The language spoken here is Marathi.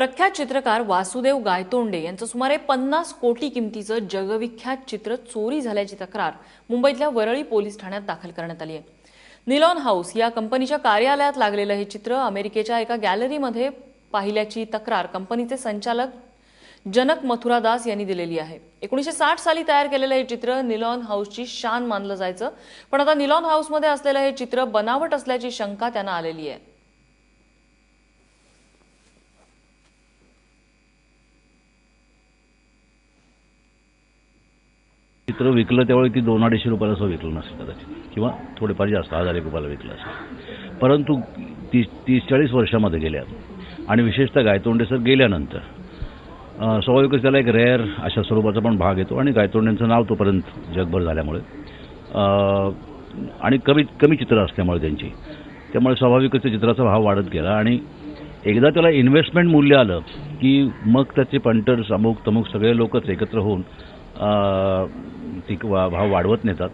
प्रख्यात चित्रकार वासुदेव गायतोंडे यांचं सुमारे पन्नास कोटी किमतीचं जगविख्यात चित्र चोरी झाल्याची तक्रार मुंबईतल्या वरळी पोलीस ठाण्यात दाखल करण्यात आली आहे. निलॉन हाऊस या कंपनीच्या कार्यालयात लागलेलं हे चित्र अमेरिकेच्या एका गॅलरीमध्ये पाहिल्याची तक्रार कंपनीचे संचालक जनक मथुरादास यांनी दिलेली आहे. एकोणीसशे साठ साली तयार केलेलं हे चित्र निलॉन हाऊसची शान मानलं जायचं पण आता निलॉन हाऊसमध्ये असलेलं हे चित्र बनावट असल्याची शंका त्यांना आलेली आहे. चित्र विकलं त्यावेळी ती दोन अडीचशे रुपयाला असं विकलं नसेल कदाचित. किंवा थोडेफार जास्त हजार एक रुपयाला विकलं असेल. परंतु तीस तीस चाळीस वर्षामध्ये गेल्या. आणि विशेषतः गायतोंडे सर गेल्यानंतर स्वाभाविकच त्याला एक रेअर अशा स्वरूपाचा पण भाग येतो आणि गायतोंडेंचं नाव तोपर्यंत जगभर झाल्यामुळे आणि कमी कमी चित्र असल्यामुळे त्यांची. त्यामुळे स्वाभाविकच त्या चित्राचा भाव वाढत गेला आणि एकदा त्याला इन्व्हेस्टमेंट मूल्य आलं की मग त्याचे पंटर्स अमुक तमुक सगळे लोकच एकत्र होऊन ती वा- भाव वाढवत नेतात.